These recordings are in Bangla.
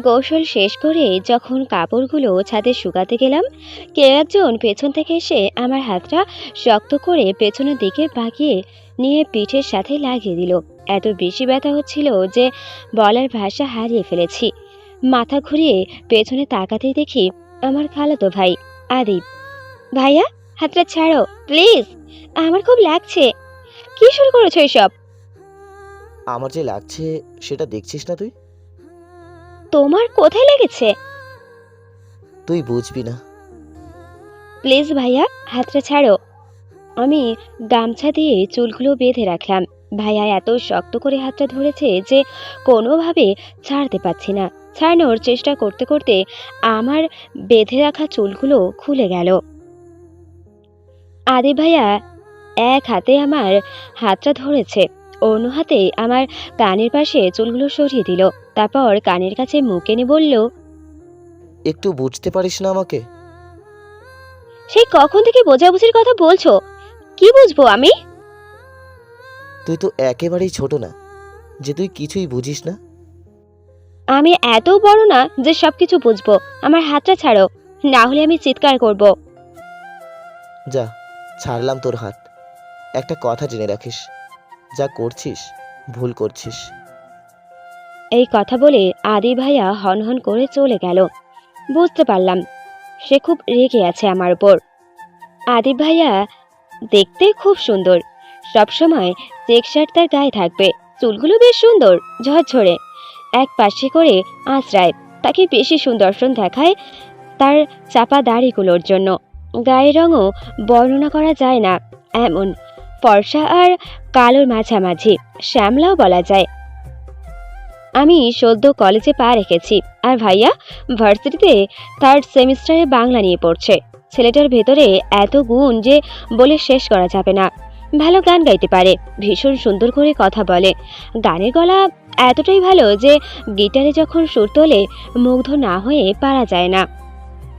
গোসল শেষ করে যখন কাপড়গুলো ছাদে শুকাতে গেলাম কেউ একজন পেছন থেকে এসে আমার হাতটা শক্ত করে পেছনের দিকে বাগিয়ে নিয়ে পিঠের সাথে লাগিয়ে দিল। এত বেশি ব্যথা হচ্ছিল যে বলার ভাষা হারিয়ে ফেলেছি। মাথা ঘুরিয়ে পেছনে তাকাতেই দেখি আমার খালাতো ভাই, আদিব। ভাইয়া, হাতটা ছাড়ো, প্লিজ, আমার খুব লাগছে। কি শুরু করেছ এসব? আমার যে লাগছে, সেটা দেখছিস না তুই? তোমার কোথায় লেগেছে? তুই বুঝবি না। প্লিজ ভাইয়া হাতটা ছাড়ো। আমি গামছা দিয়ে চুলগুলো বেঁধে রাখলাম। ভাইয়া এত শক্ত করে হাতটা ধরেছে যে কোনোভাবে ছাড়তে পারছি না। ছাড়ানোর চেষ্টা করতে করতে আমার বেঁধে রাখা চুলগুলো খুলে গেল। আদি ভাইয়া এক হাতে আমার হাতটা ধরেছে। অন্য হাতে আমার কানের পাশে চুলগুলো সরিয়ে দিল। তারপর কানের কাছে মুখ এনে বলল একটু বুঝতে পারিস না আমাকে? সেই কখন থেকে বোঝাবুঝির কথা বলছো? কি বুঝব আমি? তুই তো একেবারেই ছোট না যে তুই কিছুই বুঝিস না। আমি এত বড় না যে সবকিছু বুঝব আমার হাতটা ছাড়ো না হলে আমি চিৎকার করব। যা ছাড়লাম তোর হাত। একটা কথা জেনে রাখিস যা করছিস ভুল করছিস। এই কথা বলে আদি ভাইয়া হনহন করে চলে গেল। বুঝতে পারলাম, সে খুব রেগে আছে আমার উপর। আদি ভাইয়া দেখতে খুব সুন্দর। সবসময় চেক শার্ট তার গায়ে থাকবে, চুলগুলো বেশ সুন্দর, ঝরঝরে। এক পাশে করে আশ্রায়, তাকে বেশি সুদর্শন দেখায় তার চাপা দাড়িগুলোর জন্য। গায়ের রঙও বর্ণনা করা যায় না, এমন ফর্সা আর কালোর মাঝামাঝি, শ্যামলাও বলা যায়। আমি সদ্য কলেজে পা রেখেছি। আর ভাইয়া ভার্সিটিতে থার্ড সেমিস্টারে বাংলা নিয়ে পড়ছে। ছেলেটার ভেতরে এত গুণ যে বলে শেষ করা যাবে না। ভালো গান গাইতে পারে, ভীষণ সুন্দর করে কথা বলে। গানের গলা এতটাই ভালো যে গিটারে যখন সুর তোলে, মুগ্ধ না হয়ে পারা যায় না।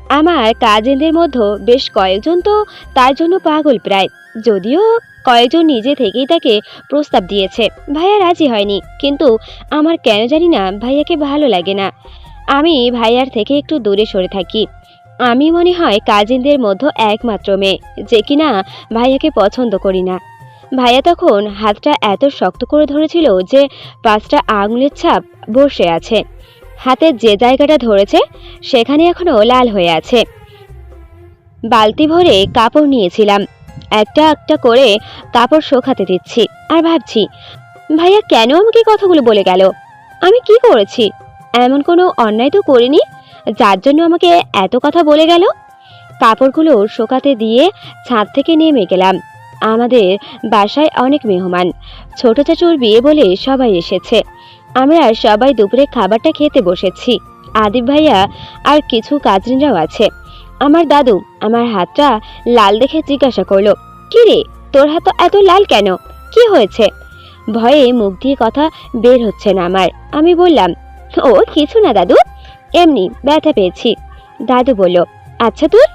আমার কাজিনদের মধ্যে বেশ কয়েকজন তো তার জন্য পাগল প্রায়। যদিও কয়েকজন নিজে থেকেই তাকে প্রস্তাব দিয়েছে। ভাইয়া রাজি হয়নি, কিন্তু আমার কেন জানি না ভাইয়াকে ভালো লাগে না। আমি ভাইয়ার থেকে একটু দূরে সরে থাকি। আমি মনে হয় কাজিনদের মধ্যে একমাত্র মেয়ে, যে কিনা ভাইয়াকে পছন্দ করি না। ভাইয়া তখন হাতটা এত শক্ত করে ধরেছিল যে পাঁচটা আঙুলের ছাপ বসে আছে। হাতের যে জায়গাটা ধরেছে, সেখানে এখনও লাল হয়ে আছে। বালতি ভরে কাপড় নিয়েছিলাম। একটা একটা করে কাপড় শোকাতে দিচ্ছি। আর ভাবছি, ভাইয়া, কেন আমাকে কথাগুলো বলে গেল? আমি কি করেছি? এমন কোনো অন্যায় তো করিনি? যার জন্য আমাকে এত কথা বলে গেল? কাপড়গুলো শোকাতে দিয়ে ছাদ থেকে নেমে গেলাম। আমাদের বাসায় অনেক মেহমান। ছোট চাচুর বিয়ে বলে সবাই এসেছে। আমরা সবাই দুপুরে খাবারটা খেতে বসেছি। আদিব ভাইয়া আর কিছু কাজিনরাও আছে। আমার দাদু আমার হাতটা লাল দেখে জিজ্ঞাসা করল, কি রে, তোর হাত এত লাল কেন? কি হয়েছে? ভয়ে মুখ দিয়ে কথা বের হচ্ছে না আমার। আমি বললাম, ও, কিছু না দাদু, এমনি ব্যথা পেয়েছি। দাদু বলল আচ্ছা তোর,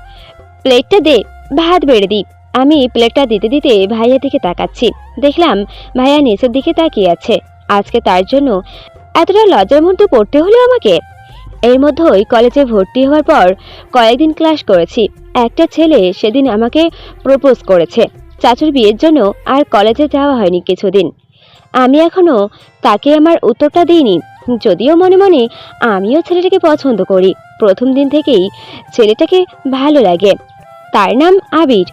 প্লেটটা দে, ভাত বেড়ে দি। আমি প্লেটটা দিতে দিতে ভাইয়ের দিকে তাকাচ্ছি। দেখলাম ভাইয়া নিচের দিকে তাকিয়ে আছে। আজকে তার জন্য এতটা লজ্জার মধ্যে পড়তে হলো আমাকে। এর মধ্যেই কলেজে ভর্তি হওয়ার পর কয়েকদিন ক্লাস করেছি। একটা ছেলে সেদিন আমাকে প্রপোজ করেছে। চাচুর বিয়ের জন্য আর কলেজে যাওয়া হয়নি কিছুদিন। আমি এখনও তাকে আমার উত্তরটা দিইনি। যদিও মনে মনে আমিও ছেলেটাকে পছন্দ করি। প্রথম দিন থেকেই ছেলেটাকে ভালো লাগে। তার নাম আবির।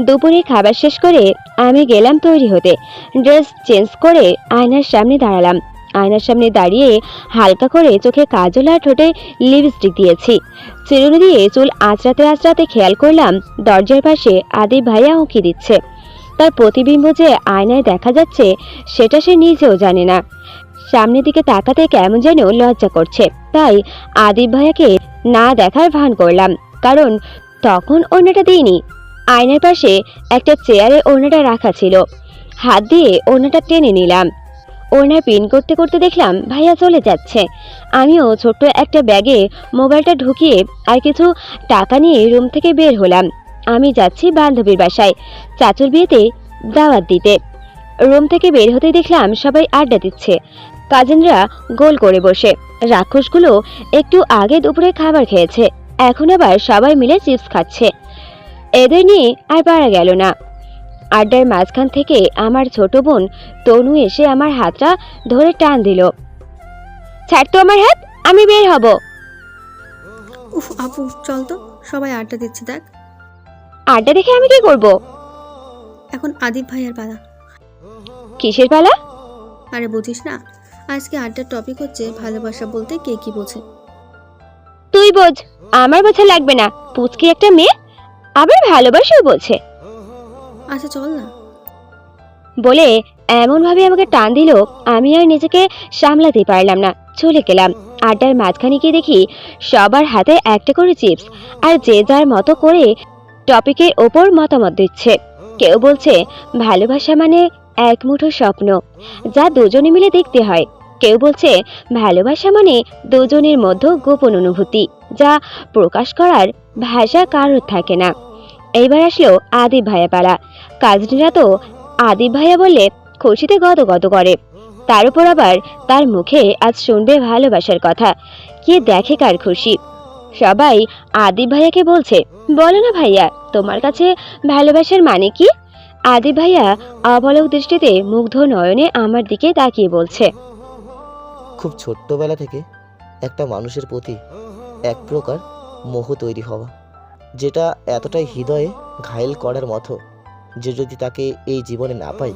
দুপুরে খাবার শেষ করে আমি গেলাম তৈরি হতে। ড্রেস চেঞ্জ করে আয়নার সামনে দাঁড়ালাম। আয়নার সামনে দাঁড়িয়ে হালকা করে চোখে কাজল আর ঠোঁটে লিপস্টিক দিয়েছি। চিরুনি দিয়ে চুল আঁচড়াতে আঁচড়াতে খেয়াল করলাম, দরজার পাশে আদি ভাইয়া উঁকি দিচ্ছে। তার প্রতিবিম্ব যে আয়নায় দেখা যাচ্ছে, সেটা সে নিজেও জানে না। সামনের দিকে তাকাতে কেমন যেন লজ্জা করছে। তাই আদিব ভাইয়াকে না দেখার ভান করলাম, কারণ তখন ওড়নাটা দিইনি। আয়নার পাশে একটা চেয়ারে ওড়নাটা রাখা ছিল। হাত দিয়ে ওড়নাটা টেনে নিলাম। ওড়নার পিন করতে করতে দেখলাম ভাইয়া চলে যাচ্ছে। আমিও ছোট্ট একটা ব্যাগে মোবাইলটা ঢুকিয়ে আর কিছু টাকা নিয়ে রুম থেকে বের হলাম। আমি যাচ্ছি বান্ধবীর বাসায় চাচুর বিয়েতে দাওয়াত দিতে। রুম থেকে বের হতে দেখলাম সবাই আড্ডা দিচ্ছে। কাজিনরা গোল করে বসে। রাক্ষসগুলো একটু আগে দুপুরে খাবার খেয়েছে। এখন আবার সবাই মিলে চিপস খাচ্ছে। এদের নিয়ে আর পারা গেল না। আড্ডার মাঝখান থেকে আমার ছোট বোন তনু এসে আমার হাতটা ধরে টান দিল। ছাড় তো আমার হাত আমি বের হব। উফ আপু চল তো সবাই আড্ডা দিচ্ছে দেখ। আড্ডা দেখে আমি কি করব? এখন আদিব ভাইয়ার পালা। কিসের পালা? আরে বুঝিস না আজকে আড্ডার টপিক হচ্ছে ভালোবাসা বলতে কে কি বোঝে। তুই বোঝ আমার বোঝা লাগবে না পুচকি একটা মেয়ে আবার ভালোবাসাও বলছে। আচ্ছা চল না। বলে এমনভাবে আমাকে টান দিল, আমি আর নিজেকে সামলাতে পারলাম না। চলে গেলাম। আড্ডার মাঝখানে গিয়ে দেখি সবার হাতে একটা করে চিপস আর যে যার মতো করে টপিকের ওপর মতামত দিচ্ছে। কেউ বলছে, ভালোবাসা মানে এক মুঠো স্বপ্ন, যা দুজনে মিলে দেখতে হয়। কেউ বলছে, ভালোবাসা মানে দুজনের মধ্যে গোপন অনুভূতি, যা প্রকাশ করার ভাষা কারোর থাকে না। এইবার আসলো আদি ভাইয়া পালা। কাজনীরা তো আদিব ভাইয়া বললে খুশিতে গদ গদ করে। তার উপর আবার তার মুখে আজ শুনবে ভালোবাসার কথা। কে দেখে কার খুশি? সবাই আদিব ভাইয়াকে বলছে, বলো না ভাইয়া, তোমার কাছে ভালোবাসার মানে কি? আদিব ভাইয়া অবলক দৃষ্টিতে মুগ্ধ নয়নে আমার দিকে তাকিয়ে বলছে, খুব ছোট্টবেলা থেকে একটা মানুষের প্রতি এক প্রকার মোহ তৈরি হওয়া। যেটা এতটাই হৃদয়ে ঘায়েল করার মতো যে যদি তাকে এই জীবনে না পাই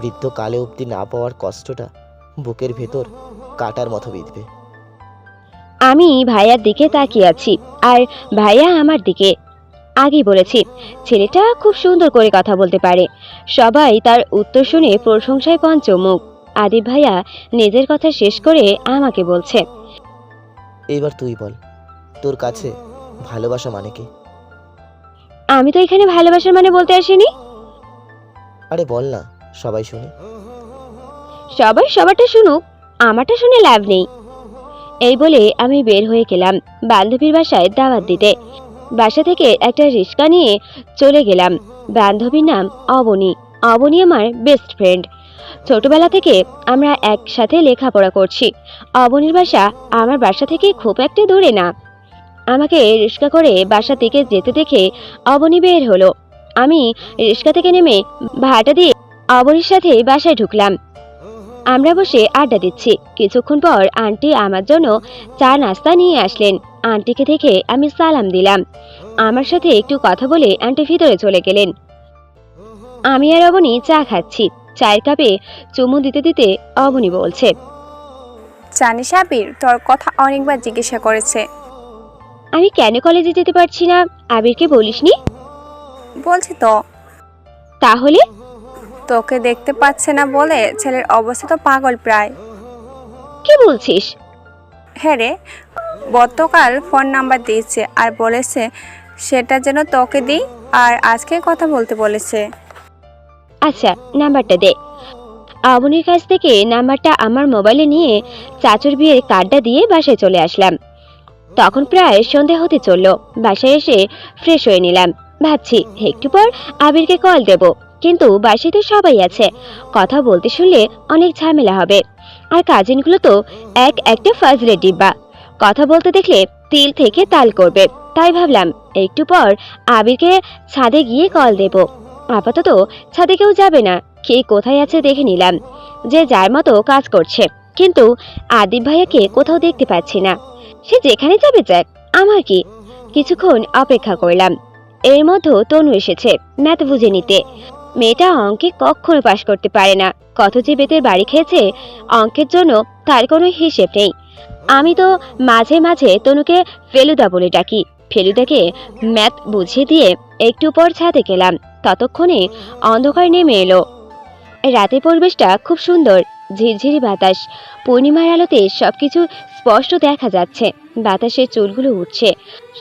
বৃদ্ধ কালে অবধি না পাওয়ার কষ্টটা বুকের ভেতর কাটার মতো বিঁধবে। আমি ভাইয়ার দিকে তাকিয়ে আছি আর ভাইয়া আমার দিকে আগেই বলেছি ছেলেটা খুব সুন্দর করে কথা বলতে পারে। সবাই তার উত্তর শুনে প্রশংসায় পঞ্চমুখ। আদিব ভাইয়া নিজের কথা শেষ করে আমাকে বলছে এবার তুই বল তোর কাছে ভালোবাসা মানে কি? আমি তো এখানে ভালোবাসার মানে বলতে আসিনি। আরে বল না সবাই শুনে। সবাই সবারটা শুনুক আমারটা শুনে লাভ নেই। এই বলে আমি বের হয়ে গেলাম বান্ধবীর বাসায় দাওয়াত দিতে। বাসা থেকে একটা রিক্সা নিয়ে চলে গেলাম। বান্ধবীর নাম অবনী। অবনী আমার বেস্ট ফ্রেন্ড ছোটবেলা থেকে আমরা একসাথে লেখাপড়া করছি। অবনীর বাসা আমার বাসা থেকে খুব একটা দূরে না। আমাকে রিক্সা করে বাসা থেকে যেতে দেখে অবনী বের হলো। আমি রিক্সা থেকে নেমে ভাড়াটা দিয়ে অবনীর সাথে বাসায় ঢুকলাম। আমরা বসে আড্ডা দিচ্ছি। কিছুক্ষণ পর আন্টি আমার জন্য চা নাস্তা নিয়ে আসলেন। আন্টিকে দেখে আমি সালাম দিলাম। আমার সাথে একটু কথা বলে আন্টি ভিতরে চলে গেলেন। আমি আর অবনী চা খাচ্ছি। চায়ের কাপে চুমু দিতে দিতে অবনী বলছে, জানিস আবির, তোর কথা অনেকবার জিজ্ঞাসা করেছে। আমি কেন কলেজে যেতে পারছি না? আবিরকে বলিসনি? বলছি তো। তাহলে? তোকে দেখতে পাচ্ছে না বলে ছেলের অবস্থা তো পাগল প্রায়। কি বলছিস? হ্যাঁ রে গতকাল ফোন নাম্বার দিয়েছে আর বলেছে সেটা যেন তোকে দিই আর আজকে কথা বলতে বলেছে। আচ্ছা নাম্বারটা দে। আবনির কাছ থেকে নাম্বারটা আমার মোবাইলে নিয়ে চাচুর বিয়ের কার্ডটা দিয়ে বাসায় চলে আসলাম। তখন প্রায় সন্ধে হতে চলল। বাসায় এসে ফ্রেশ হয়ে নিলাম। ভাবছি, একটু পর আবিরকে কল দেব। কিন্তু বাসায় তো সবাই আছে। কথা বলতে শুনলে অনেক ঝামেলা হবে। আর কাজিনগুলো তো এক একটা ফাজলের ডিব্বা কথা বলতে দেখলে তিল থেকে তাল করবে। তাই ভাবলাম, একটু পর আবিরকে ছাদে গিয়ে কল দেব। আপাতত ছাদে কেউ যাবে না। কে কোথায় আছে দেখে নিলাম। যে যার মতো কাজ করছে। কিন্তু আদিব ভাইয়াকে কোথাও দেখতে পাচ্ছি না। সে যেখানে যাবে যাক, আমার কি? কিছুক্ষণ অপেক্ষা করলাম। এর মধ্যে তনু এসেছে, ম্যাথ বুঝে নিতে। মেয়েটা অঙ্কে কখনো পাশ করতে পারে না। কত যে বেতের বাড়ি খেয়েছে, অঙ্কের জন্য তার কোনো হিসেব নেই। আমি তো মাঝে মাঝে তনুকে ফেলুদা বলে ডাকি। ফেলুদাকে ম্যাথ বুঝিয়ে দিয়ে একটু পর ছাদে গেলাম। ততক্ষণে অন্ধকার নেমে এলো। রাতের পরিবেশটা খুব সুন্দর, ঝিরঝিরি বাতাস। পূর্ণিমার আলোতে সবকিছু স্পষ্ট দেখা যাচ্ছে বাতাসের চুলগুলো উঠছে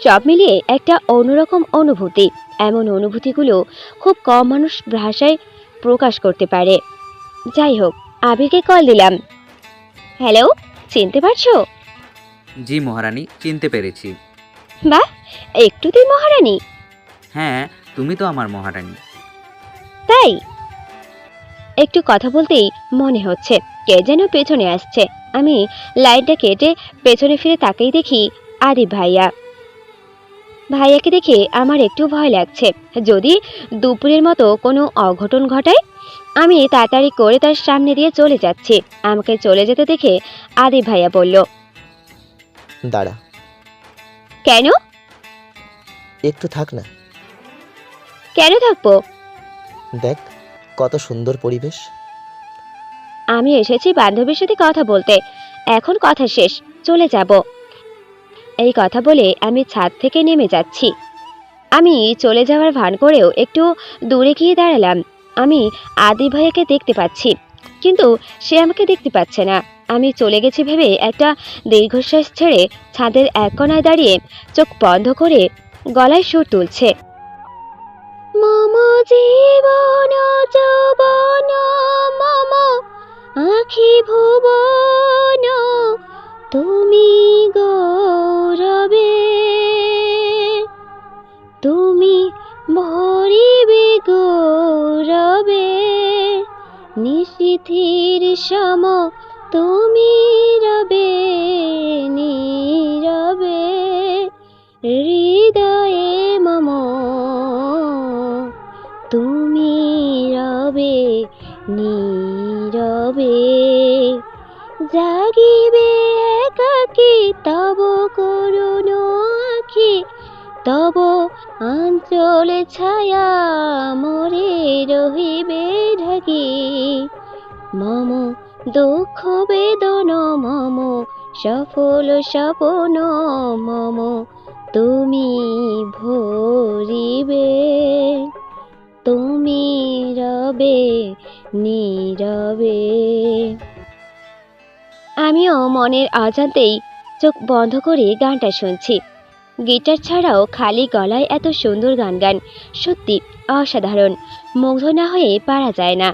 সব মিলিয়ে একটা অন্যরকম অনুভূতি। এমন অনুভূতিগুলো খুব কম মানুষ ভাষায় প্রকাশ করতে পারে। যাই হোক আবিরকে কল দিলাম। হ্যালো চিনতে পারছ? জি মহারানী চিনতে পেরেছি। বাহ একটু তুই মহারানী। হ্যাঁ তুমি তো আমার মহারানী। তাই? একটু কথা বলতেই মনে হচ্ছে। কে যেন পেছনে আসছে। আমি লাইটটা কেটে পেছনে ফিরে তাকেই দেখি আদিব ভাইয়া। ভাইয়াকে দেখে আমার একটু ভয় লাগছে। যদি দুপুরের মতো কোনো অঘটন ঘটায় আমি তাড়াতাড়ি করে তার সামনে দিয়ে চলে যাচ্ছি। আমাকে চলে যেতে দেখে আদিব ভাইয়া বলল দাঁড়া। কেন? একটু থাক না। কেন থাকব? দেখ কত সুন্দর পরিবেশ। আমি এসেছি বান্ধবীর সাথে কথা বলতে। এখন কথা শেষ, চলে যাব। এই কথা বলে আমি ছাদ থেকে নেমে যাচ্ছি। আমি চলে যাওয়ার ভান করেও একটু দূরে গিয়ে দাঁড়ালাম। আমি আদি ভাইয়াকে দেখতে পাচ্ছি, কিন্তু সে আমাকে দেখতে পাচ্ছে না। আমি চলে গেছি ভেবে একটা দীর্ঘশ্বাস ছেড়ে ছাদের এক কোনায় দাঁড়িয়ে চোখ বন্ধ করে গলায় সুর তুলছে। মম জীবন যৌবন, মম আখি ভুবন তুমি গৌরবে। তুমি ভরিবে গৌরবে। নিশিথির সম তুমি রবে নীরবে। হৃদয়ে জাগিবে একাকি, তব করুণ আখি, তব আঞ্চলে ছায়া মরে রহিবে ঢাকি। মম দুঃখ বেদন, মম সফল স্বপন, মম তুমি ভরিবে। তুমি রবে, নীরবে। আমিও মনের অজান্তেই চোখ বন্ধ করে গানটা শুনছি। গিটার ছাড়াও খালি গলায় এত সুন্দর গান গান, সত্যি অসাধারণ। মুগ্ধ না হয়ে পারা যায় না।